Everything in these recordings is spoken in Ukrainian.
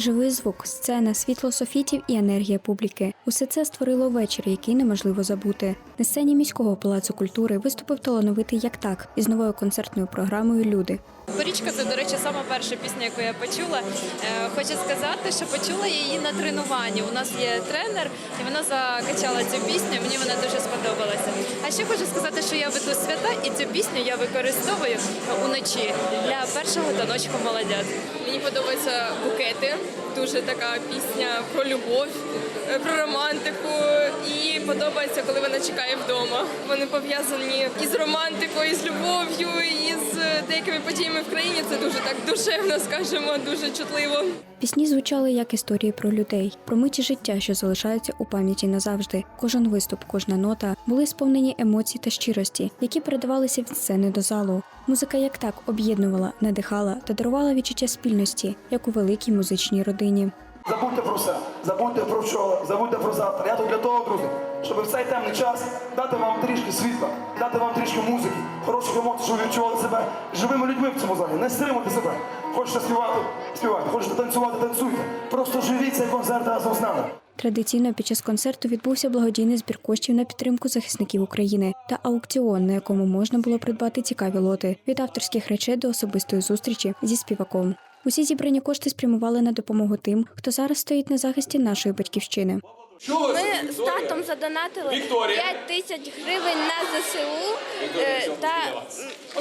Живий звук, сцена, світло софітів і енергія публіки. Усе це створило вечір, який неможливо забути. На сцені міського палацу культури виступив талановитий як так із новою концертною програмою Люди. Порічка це, до речі, сама перша пісня, яку я почула. Е, Хочу сказати, що почула її на тренуванні. У нас є тренер, і вона закачала цю пісню. Мені вона дуже сподобалася. А ще хочу сказати, що я веду свята, і цю пісню я використовую уночі для першого таночку молодят. Мені подобаються букети. Дуже така пісня про любов, е, про романтику. І подобається, коли вона чекає вдома. Вони пов'язані із романтикою, і з любов'ю, і з деякими подіями в країні. Це дуже так душевно, скажімо, дуже чутливо. Пісні звучали як історії про людей, про миті життя, що залишаються у пам'яті назавжди. Кожен виступ, кожна нота були сповнені емоцій та щирості, які передавалися від сцени до залу. Музика як так об'єднувала, надихала та дарувала відчуття спільності, як у великій музичній родині. Забудьте про все, забудьте про вчора, забудьте про завтра. Я тут для того, друзі, щоб в цей темний час дати вам трішки світла, дати вам трішки музики, хороших емоцій, щоб ви відчували себе живими людьми в цьому залі. Не стримуйте себе. Хочете співати, співайте. Хочете танцювати, танцюйте. Просто живіть цей концерт разом з нами. Традиційно під час концерту відбувся благодійний збір коштів на підтримку захисників України та аукціон, на якому можна було придбати цікаві лоти від авторських речей до особистої зустрічі зі співаком. Усі зібрані кошти спрямували на допомогу тим, хто зараз стоїть на захисті нашої батьківщини. Ми з татом задонатили Вікторія. 5 тисяч гривень на ЗСУ е, та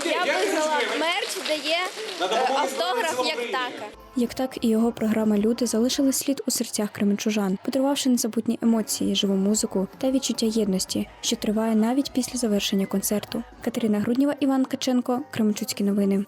я виграла мерч, де є е, автограф як така. Як так і його програма Люди залишили слід у серцях кременчужан, подарувавши незабутні емоції, живу музику та відчуття єдності, що триває навіть після завершення концерту. Катерина Грудніва, Іван Каченко, Кременчуцькі новини.